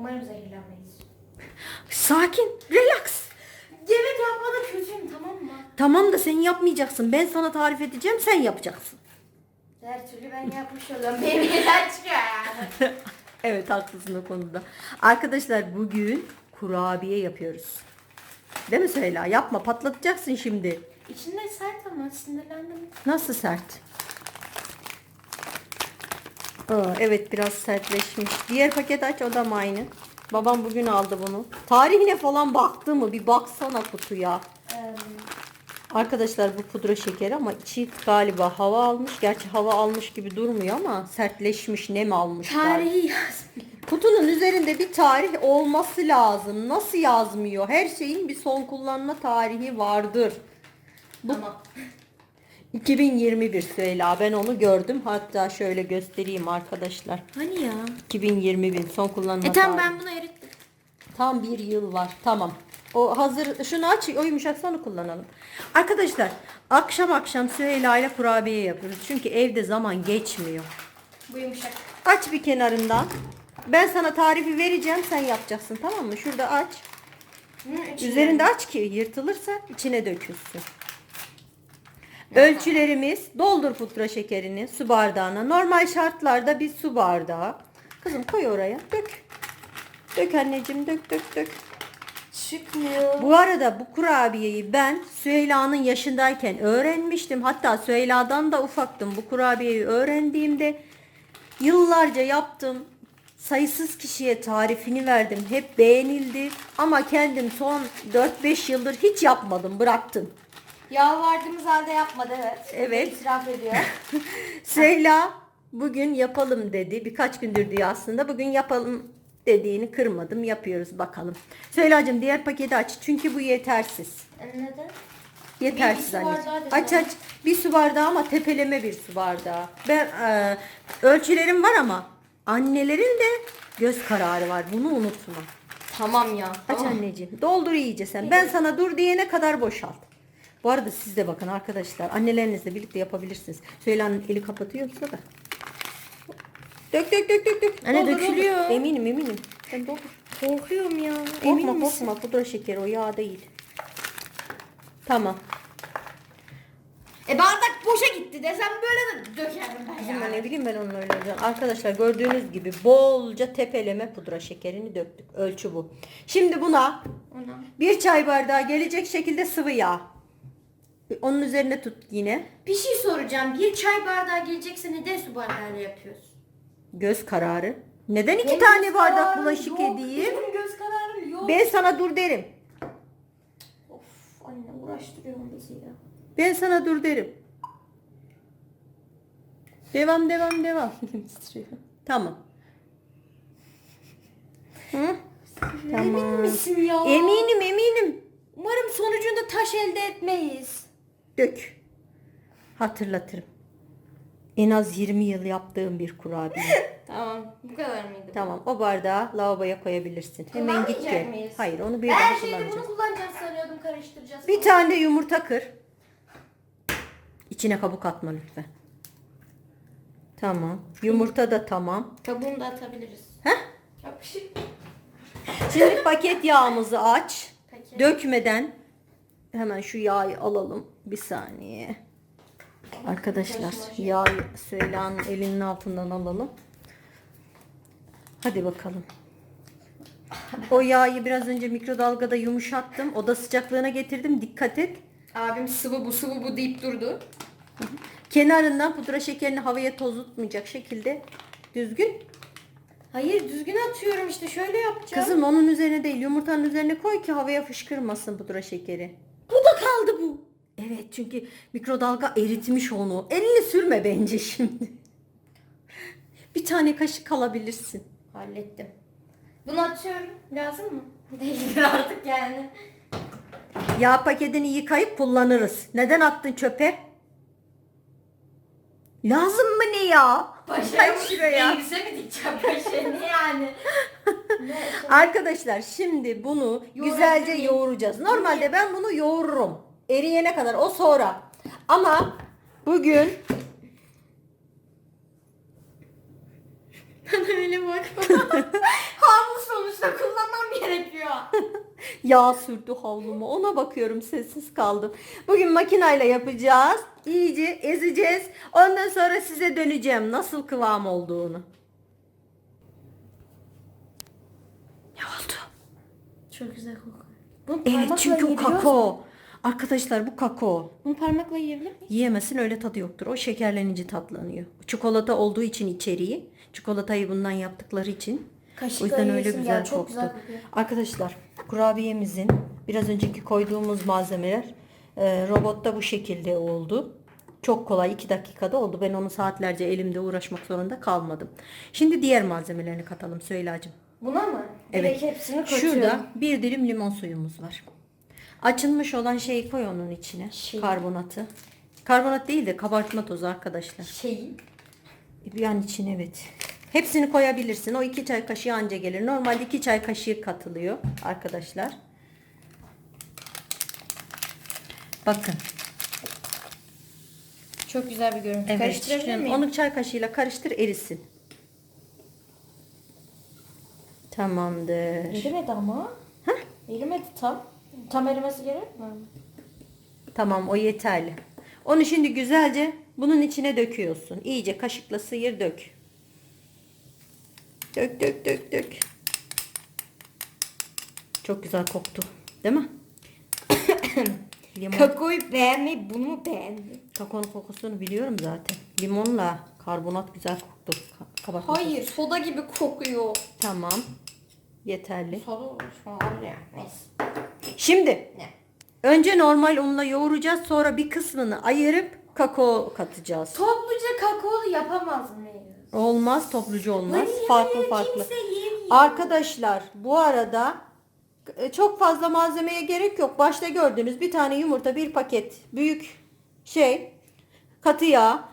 Umarım zehirlenmeyiz. Sakin, relax. Yemek yapmada kötüyüm tamam mı? Tamam da sen yapmayacaksın. Ben sana tarif edeceğim, sen yapacaksın. Her türlü ben yapmış oluyorum. Benim yeter çıkıyor yani. Evet haklısın o konuda. Arkadaşlar bugün kurabiye yapıyoruz. Değil mi Süheyla? Yapma patlatacaksın şimdi. İçinde sert ama sinirlendim. Nasıl sert? Aa, evet biraz sertleşmiş. Diğer paket aç o da mı aynı? Babam bugün aldı bunu. Tarihine falan baktı mı? Bir baksana kutuya. Ee, Arkadaşlar bu pudra şekeri ama içi galiba hava almış. Gerçi hava almış gibi durmuyor ama sertleşmiş, nem almış. galiba. tarihi yazmıyor. Kutunun üzerinde bir tarih olması lazım. Nasıl yazmıyor? Her şeyin bir son kullanma tarihi vardır. Bu Tamam. 2021 Süheyla ben onu gördüm. Hatta şöyle göstereyim arkadaşlar. Hani ya? 2021 son kullanma E tamam tarihi. ben bunu erittim. Tam bir yıl var. Tamam. O hazır. Şunu aç. O yumuşaksa onu kullanalım. Arkadaşlar akşam akşam Süheyla ile kurabiye yapıyoruz. Çünkü evde zaman geçmiyor. Bu yumuşak. Aç bir kenarından. Ben sana tarifi vereceğim. Sen yapacaksın tamam mı? Şurada aç. Hı. Üzerinde aç ki yırtılırsa içine dökülsün. Ölçülerimiz doldur pudra şekerini su bardağına. Normal şartlarda bir su bardağı. Kızım koy oraya. Dök. Dök anneciğim dök dök dök. Çıkmıyor. Bu arada bu kurabiyeyi ben Süheyla'nın yaşındayken öğrenmiştim. Hatta Süheyla'dan da ufaktım. Bu kurabiyeyi öğrendiğimde yıllarca yaptım. Sayısız kişiye tarifini verdim. Hep beğenildi. Ama kendim son 4-5 yıldır hiç yapmadım. Bıraktım. Yalvardığımız halde yapmadı evet. Evet. Ediyor. Süheyla bugün yapalım dedi. Birkaç gündür diyor aslında. Bugün yapalım dediğini kırmadım. Yapıyoruz bakalım. Süheyla'cığım diğer paketi aç. Çünkü bu yetersiz. Neden? Yetersiz Bir su anneciğim. bardağı Aç aç. Bir su bardağı ama tepeleme bir su bardağı. Ben e, ölçülerim var ama annelerin de göz kararı var. Bunu unutma. Tamam ya. Aç anneciğim. Doldur iyice sen. Ben sana dur diyene kadar boşalt. Bu arada siz de bakın arkadaşlar. Annelerinizle birlikte yapabilirsiniz. Süheyla'nın eli kapatıyorsa da. Dök dök dök dök dök. Anne, Doldur, doldur. dökülüyor. Eminim eminim. Sen doldur. Korkuyorum ya. Korkma korkma. Pudra şekeri o yağ değil. Tamam. E bardak boşa gitti desem böyle de dökerim ben ya. ben ne bileyim ben onun öyle olacağını. Arkadaşlar gördüğünüz gibi bolca tepeleme pudra şekerini döktük. Ölçü bu. Şimdi buna Ona. bir çay bardağı gelecek şekilde sıvı yağ. Onun üzerine tut yine. Bir şey soracağım. Bir çay bardağı gelecekse neden su bardağıyla yapıyoruz? Göz kararı. Neden iki Benim tane göz bardak kararım bulaşık yok. edeyim? Benim göz kararım yok. Ben sana dur derim. Of anne uğraştırıyorsun bizi ya. Ben sana dur derim. Devam devam devam. tamam. Hı? Emin Tamam. misin ya? Eminim eminim. Umarım sonucunda taş elde etmeyiz. Dök. Hatırlatırım. En az 20 yıl yaptığım bir kurabiye. Tamam. Bu kadar mıydı? tamam o bardağı lavaboya koyabilirsin. Hemen git Kullanmayacak gel. mıyız? Hayır onu bir Her daha şeyde kullanacağız. bunu kullanacağız sanıyordum karıştıracağız. Bir tane de yumurta kır. İçine kabuk atma lütfen. Tamam. Yumurta da tamam. Kabuğunu da atabiliriz. Heh. Yapışık. Şimdi paket yağımızı aç. Peki. Dökmeden hemen şu yağı alalım. Bir saniye. Arkadaşlar yağı Süheyla'nın elinin altından alalım. Hadi bakalım. O yağı biraz önce mikrodalgada yumuşattım. Oda sıcaklığına getirdim. Dikkat et. Abim sıvı bu sıvı bu deyip durdu. Kenarından pudra şekerini havaya tozutmayacak şekilde düzgün. Hayır düzgün atıyorum işte şöyle yapacağım. Kızım onun üzerine değil yumurtanın üzerine koy ki havaya fışkırmasın pudra şekeri. Kaldı bu. Evet çünkü mikrodalga eritmiş onu. Elini sürme bence şimdi. Bir tane kaşık alabilirsin. Hallettim. Bunu atıyorum. Lazım mı? Değildir artık yani. Yağ paketini yıkayıp kullanırız. Neden attın çöpe? Lazım mı ne ya? Ay şuraya. Elbise mi dikeceğim paşa? Ne yani? ne? Arkadaşlar şimdi bunu güzelce miyim? yoğuracağız. Normalde ben bunu yoğururum. Eriyene kadar o sonra. Ama bugün Bana öyle bakma. Havlu sonuç kokuyor. Yağ sürdü havluma. Ona bakıyorum sessiz kaldım. Bugün makinayla yapacağız. İyice ezeceğiz. Ondan sonra size döneceğim nasıl kıvam olduğunu. Ne oldu? Çok güzel kokuyor. Bunu Evet parmakla çünkü o kakao. Arkadaşlar bu kakao. Bunu parmakla yiyebilir miyiz? Yiyemezsin öyle tadı yoktur. O şekerlenince tatlanıyor. Çikolata olduğu için içeriği. Çikolatayı bundan yaptıkları için. Kaşıkla o yüzden öyle güzel çok koktu. güzel. Arkadaşlar kurabiyemizin biraz önceki koyduğumuz malzemeler e, robotta bu şekilde oldu. Çok kolay 2 dakikada oldu. Ben onu saatlerce elimde uğraşmak zorunda kalmadım. Şimdi diğer malzemelerini katalım Süheyla'cığım. Buna mı? Evet. Direkt hepsini katıyorum. Şurada bir dilim limon suyumuz var. Açılmış olan şeyi koy onun içine. Şey. Karbonatı. Karbonat değil de kabartma tozu arkadaşlar. Şeyi. Bir an için evet. Hepsini koyabilirsin. O iki çay kaşığı anca gelir. Normalde iki çay kaşığı katılıyor arkadaşlar. Bakın. Çok güzel bir görüntü. Evet. Karıştırabilir miyim? Onu çay kaşığıyla karıştır erisin. Tamamdır. Erimedi ama. Erimedi tam. Tam erimesi gerek mi? Tamam o yeterli. Onu şimdi güzelce bunun içine döküyorsun. İyice kaşıkla sıyır dök. Dök dök dök dök. Çok güzel koktu. Değil mi? Limon. Kakaoyu bunu mu beğendi? Kakaonun kokusunu biliyorum zaten. Limonla karbonat güzel koktu. Ka- Kabartma. Hayır soda gibi kokuyor. Tamam. Yeterli. Soda şu an ya. Neyse. Şimdi Ne? önce normal unla yoğuracağız. Sonra bir kısmını ayırıp kakao katacağız. Topluca kakaolu yapamaz mıyız? Olmaz toplucu olmaz. Hayır, farklı farklı. Arkadaşlar bu arada e, çok fazla malzemeye gerek yok. Başta gördüğünüz bir tane yumurta, bir paket büyük şey, katı yağ,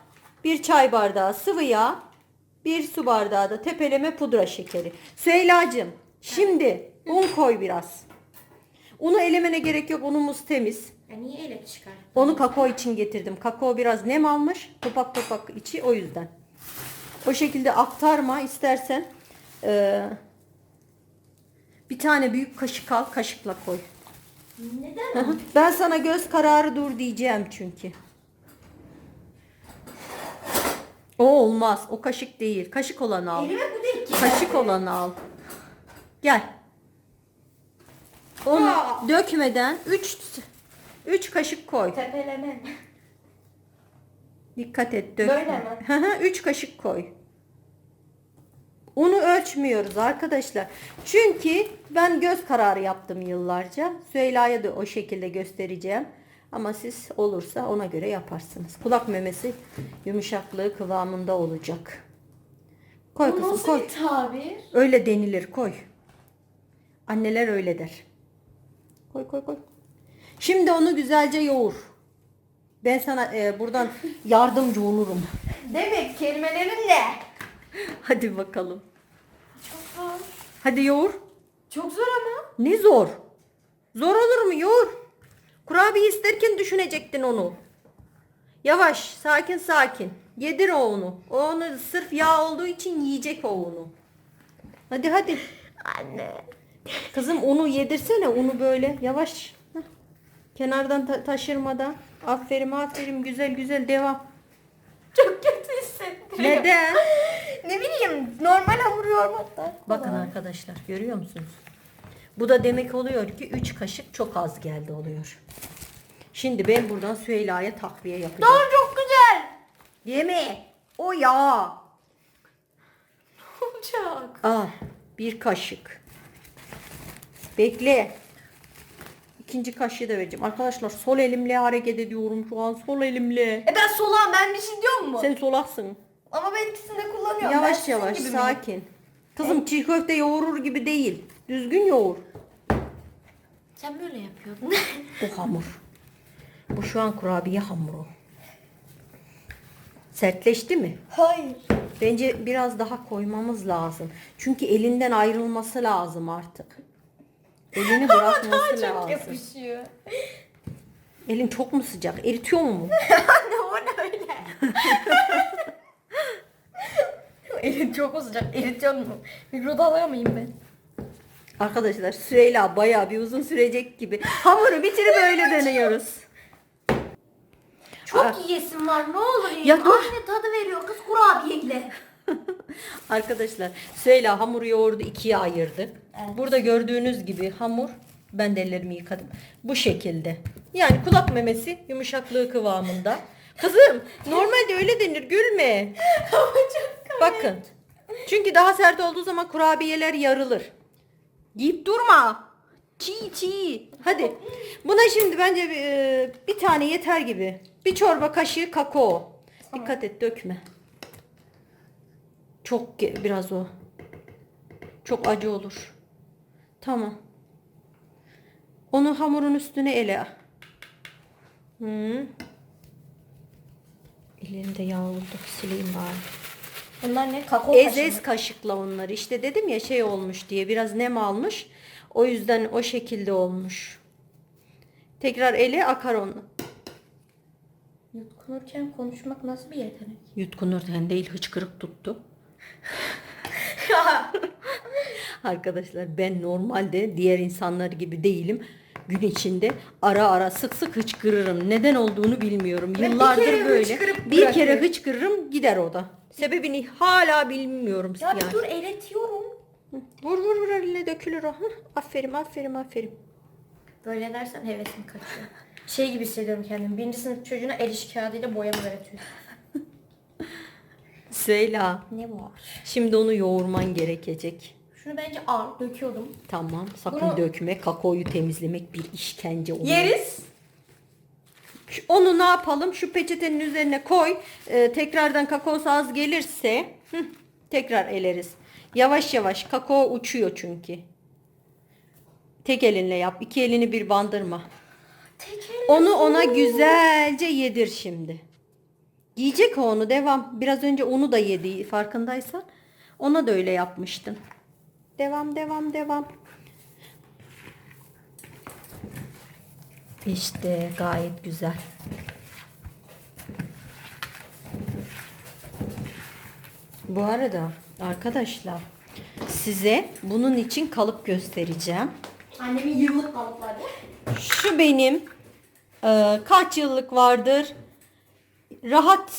bir çay bardağı sıvı yağ, bir su bardağı da tepeleme pudra şekeri. Süheyla'cığım şimdi un koy biraz. Unu elemene gerek yok. Unumuz temiz. Ya niye ele çıkar? Onu kakao için getirdim. Kakao biraz nem almış. Topak topak içi o yüzden. O şekilde aktarma istersen. Ee, bir tane büyük kaşık al. Kaşıkla koy. Neden? Ben sana göz kararı dur diyeceğim çünkü. O olmaz. O kaşık değil. Kaşık olanı al. Elime bu değil ki. Kaşık olanı al. Gel. Onu Aa. dökmeden 3 3 kaşık koy. Tepeleme. Dikkat et dökme. Böyle mi? Hı hı, 3 kaşık koy. Unu ölçmüyoruz arkadaşlar. Çünkü ben göz kararı yaptım yıllarca. Süheyla'ya da o şekilde göstereceğim. Ama siz olursa ona göre yaparsınız. Kulak memesi yumuşaklığı kıvamında olacak. Koy Bu kızım nasıl koy. bir tabir? Öyle denilir koy. Anneler öyle der. Koy koy koy. Şimdi onu güzelce yoğur. Ben sana e, buradan yardımcı olurum. Demek kelimelerin ne? Hadi bakalım. Zor. Hadi yoğur. Çok zor ama. Ne zor? Zor olur mu? Yoğur. Kurabiye isterken düşünecektin onu. Yavaş, sakin sakin. Yedir o onu. O onu sırf yağ olduğu için yiyecek o onu. Hadi hadi. Anne. Kızım unu yedirsene unu böyle yavaş. Heh. Kenardan ta- taşırmadan. Aferin aferin güzel güzel devam. Çok kötü hissettim. Neden? ne bileyim normal hamur yoğurmaktan. Bakın arkadaşlar görüyor musunuz? Bu da demek oluyor ki 3 kaşık çok az geldi oluyor. Şimdi ben buradan Süheyla'ya takviye yapacağım. Doğru çok güzel. Yeme. O yağ. Olacak. Al bir kaşık. Bekle. İkinci kaşığı da vereceğim. Arkadaşlar sol elimle hareket ediyorum şu an. Sol elimle. E ben solağım ben bir şey diyor mu? Sen solaksın. Ama ben ikisini de kullanıyorum. Ben Yavaş sizin yavaş gibi miyim? sakin. Kızım çiğ köfte yoğurur gibi değil. Düzgün yoğur. Sen böyle yapıyordun. Bu hamur. Bu şu an kurabiye hamuru. Sertleşti mi? Hayır. Bence biraz daha koymamız lazım. Çünkü elinden ayrılması lazım artık. Elini bırakması Çok lazım. yapışıyor. Elin çok mu sıcak? Eritiyor mu? Anne o ne öyle? Elin çok sıcak? Eritiyor mu? Mikrodalga mıyım ben? Arkadaşlar Süheyla bayağı bir uzun sürecek gibi. Hamuru bitirip öyle dönüyoruz. Çok Aa. yiyesim var ne olur yiyin. Ya dur. Anne tadı veriyor kız kurabiyeyle. Arkadaşlar Süheyla hamuru yoğurdu ikiye ayırdı. Evet. Burada gördüğünüz gibi hamur ben de ellerimi yıkadım. Bu şekilde. Yani kulak memesi yumuşaklığı kıvamında. Kızım normalde öyle denir gülme. Ama çok Bakın. Çünkü daha sert olduğu zaman kurabiyeler yarılır. Yiyip durma. Çiğ çiğ. Hadi. Buna şimdi bence bir, e, bir tane yeter gibi. Bir çorba kaşığı kakao. Tamam. Dikkat et dökme. Çok biraz o. Çok acı olur. Tamam. Onu hamurun üstüne ele. Hı. Elimde yağ oldu. Sileyim bari. Bunlar ne? Kakao Ezez kaşığı. kaşıkla onları. İşte dedim ya şey olmuş diye biraz nem almış. O yüzden o şekilde olmuş. Tekrar ele akar onu. Yutkunurken konuşmak nasıl bir yetenek? Yutkunurken değil hıçkırık tuttu. Arkadaşlar ben normalde diğer insanlar gibi değilim. Gün içinde ara ara sık sık hıçkırırım. Neden olduğunu bilmiyorum. Ben bir Yıllardır kere böyle. hıçkırıp Bir kere bırakıyorum. hıçkırırım gider o da. Sebebini hala bilmiyorum. ya yani. bir dur eritiyorum. Vur vur vur eline dökülür o. Hıh, Aferin aferin aferin. Böyle dersen hevesim kaçıyor. Şey gibi hissediyorum kendimi. Birinci sınıf çocuğuna el iş kağıdıyla boyama öğretiyor. Süheyla. Ne var? Şimdi onu yoğurman gerekecek. Şunu bence al. Döküyordum. Tamam sakın Bunu- dökme. Kakaoyu temizlemek bir işkence. Onu. Yeriz. Şu- Onu ne yapalım? Şu peçetenin üzerine koy. Ee, tekrardan kakaosu az gelirse hıh, tekrar eleriz. Yavaş yavaş kakao uçuyor çünkü. Tek elinle yap. iki elini bir bandırma. Tek elle Onu ona güzelce yedir şimdi. Yiyecek o onu devam. Biraz önce onu da yedi farkındaysan. Ona da öyle yapmıştın. Devam devam devam. İşte gayet güzel. Bu arada arkadaşlar size bunun için kalıp göstereceğim. Annemin yıllık kalıpları. Şu benim e, kaç yıllık vardır? Rahat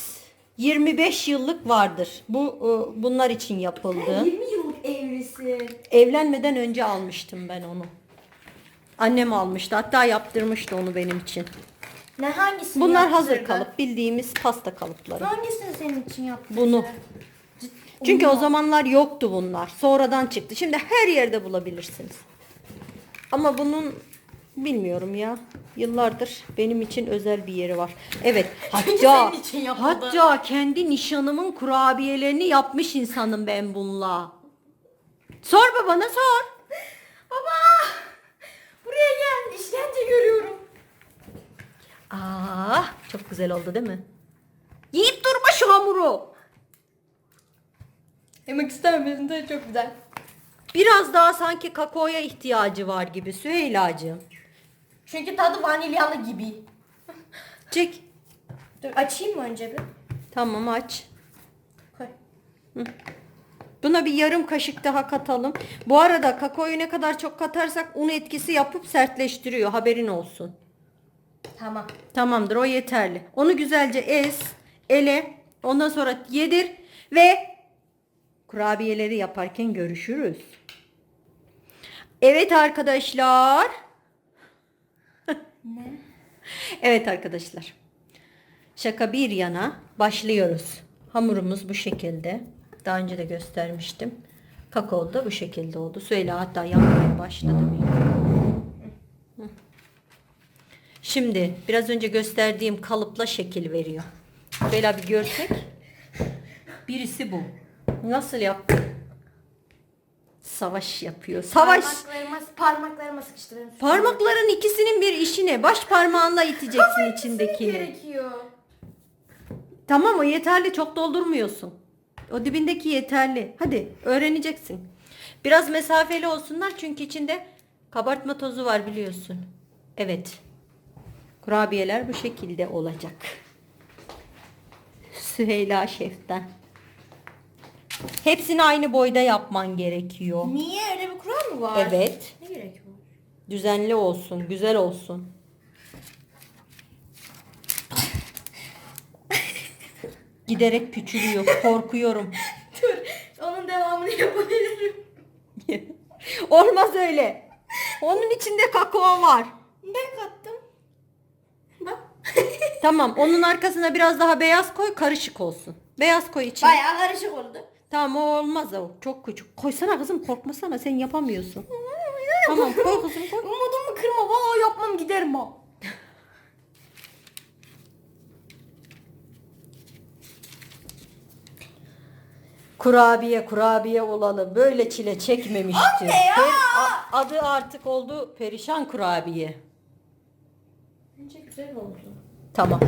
25 yıllık vardır. Bu e, bunlar için yapıldı. 20 yıllık evlisin. Evlenmeden önce almıştım ben onu. Annem almıştı. Hatta yaptırmıştı onu benim için. Ne hangisini Bunlar hazır yaptırdın? kalıp. Bildiğimiz pasta kalıpları. Hangisini senin için yaptın? Bunu. Çünkü o zamanlar yoktu bunlar. Sonradan çıktı. Şimdi her yerde bulabilirsiniz. Ama bunun bilmiyorum ya. Yıllardır benim için özel bir yeri var. Evet. Hatta senin için yapıldı. hatta kendi nişanımın kurabiyelerini yapmış insanım ben bununla. Sor babana sor. Baba! Buraya gel. İşkence görüyorum. Aa, Ah, çok güzel oldu değil mi? Yiyip durma şu hamuru. Yemek istemiyorsun da çok güzel. Biraz daha sanki kakaoya ihtiyacı var gibi Süheyla'cığım. Çünkü tadı vanilyalı gibi. Çek. Dur açayım mı önce bir? Tamam aç. Koy. Buna bir yarım kaşık daha katalım. Bu arada kakaoyu ne kadar çok katarsak un etkisi yapıp sertleştiriyor. Haberin olsun. Tamam. Tamamdır o yeterli. Onu güzelce ez, ele, ondan sonra yedir ve kurabiyeleri yaparken görüşürüz. Evet arkadaşlar. Ne? Evet arkadaşlar. Şaka bir yana başlıyoruz. Hamurumuz bu şekilde. Daha önce de göstermiştim. Kakao da bu şekilde oldu. Süheyla hatta yapmaya başladı. Şimdi biraz önce gösterdiğim kalıpla şekil veriyor. Süheyla bir görsek. Birisi bu. Nasıl yaptı? Savaş yapıyor. Savaş. Parmaklarıma, parmaklarıma sıkıştırıyorum. Parmakların ikisinin bir işi ne? Baş parmağınla iteceksin içindekini. gerekiyor. Tamam o yeterli çok doldurmuyorsun. O dibindeki yeterli. Hadi öğreneceksin. Biraz mesafeli olsunlar çünkü içinde kabartma tozu var biliyorsun. Evet. Kurabiyeler bu şekilde olacak. Süheyla şeften. Hepsini aynı boyda yapman gerekiyor. Niye öyle bir kural mı var? Evet. Ne gerek var? Düzenli olsun, güzel olsun. Giderek küçülüyor. Korkuyorum. Dur. Onun devamını yapabilirim. Olmaz öyle. Onun içinde kakao var. Ben kattım. Bak. Tamam, onun arkasına biraz daha beyaz koy, karışık olsun. Beyaz koy içine. Bayağı karışık oldu. Tamam o olmaz o. Çok küçük. Koysana kızım korkmasana sen yapamıyorsun. tamam koy kızım koy. Umudumu kırma. Valla yapmam giderim ha. Kurabiye kurabiye olalım. Böyle çile çekmemişti. Anne ya! Per- a- adı artık oldu perişan kurabiye. Bence güzel oldu. Tamam.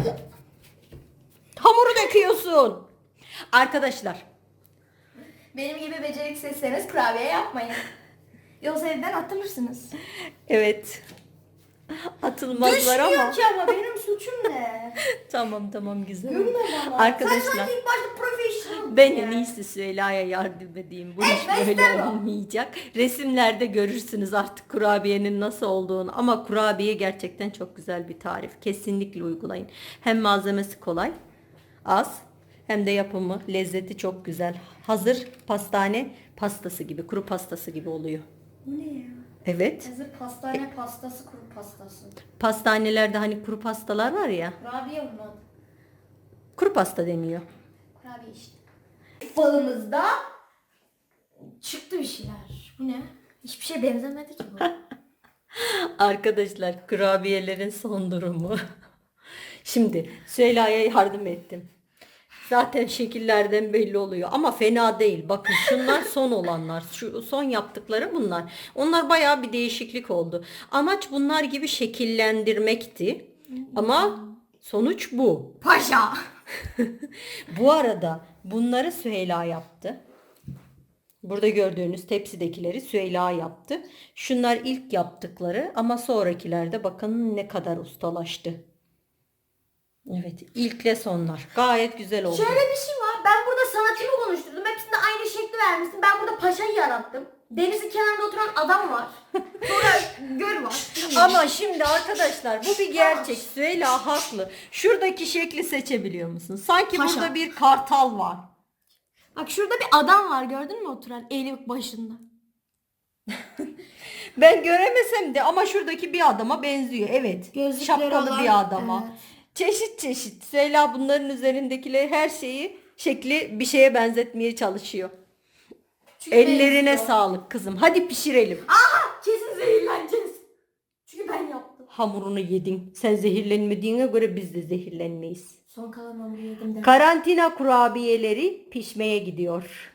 Hamuru döküyorsun. Arkadaşlar Benim gibi beceriksizseniz kurabiye yapmayın. Yoksa evden atılırsınız. evet. Atılmazlar ama. Düşmüyor ki ama benim suçum ne? Tamam tamam güzel. Gülme bana. Sen Arkadaşlar sanki ilk başta profesyonel. ben en iyisi Süheyla'ya yardım edeyim. Bu iş böyle olmayacak. Resimlerde görürsünüz artık kurabiyenin nasıl olduğunu. Ama kurabiye gerçekten çok güzel bir tarif. Kesinlikle uygulayın. Hem malzemesi kolay, az hem de yapımı, lezzeti çok güzel. Hazır pastane pastası gibi, kuru pastası gibi oluyor. Bu ne ya? Evet. Hazır pastane pastası, kuru pastası. Pastanelerde hani kuru pastalar var ya. Kurabiye bunun adı. Kuru pasta deniyor. Kurabiye işte. Falımızda çıktı bir şeyler. Bu ne? Hiçbir şey benzemedi ki bu. Arkadaşlar kurabiyelerin son durumu. Şimdi Süheyla'ya yardım ettim. Zaten şekillerden belli oluyor ama fena değil. Bakın şunlar son olanlar. Şu son yaptıkları bunlar. Onlar bayağı bir değişiklik oldu. Amaç bunlar gibi şekillendirmekti. Ama sonuç bu. Paşa. Bu arada bunları Süheyla yaptı. Burada gördüğünüz tepsidekileri Süheyla yaptı. Şunlar ilk yaptıkları ama sonrakilerde bakın ne kadar ustalaştı. Evet ilkle sonlar. Gayet güzel oldu. Şöyle bir şey var. Ben burada sanatçımı konuşturdum. Hepsinde aynı şekli vermişsin. Ben burada paşayı yarattım. Denizin kenarında oturan adam var. Sonra göl var. Ama şimdi arkadaşlar bu bir gerçek. Süheyla haklı. Şuradaki şekli seçebiliyor musun? Sanki Paşa. burada bir kartal var. Bak şurada bir adam var gördün mü oturan eli başında. Ben göremesem de ama şuradaki bir adama benziyor. Evet. Gözlükleri Şapkalı olan, bir adama. evet. Çeşit çeşit. Süheyla bunların üzerindekileri her şeyi şekli bir şeye benzetmeye çalışıyor. Çünkü Ellerine benziyor. sağlık kızım. Hadi pişirelim. Aha kesin zehirleneceğiz. Çünkü ben yaptım. Hamurunu yedin. Sen zehirlenmediğine göre biz de zehirlenmeyiz. Son kalan hamuru yedim de. Karantina kurabiyeleri pişmeye gidiyor.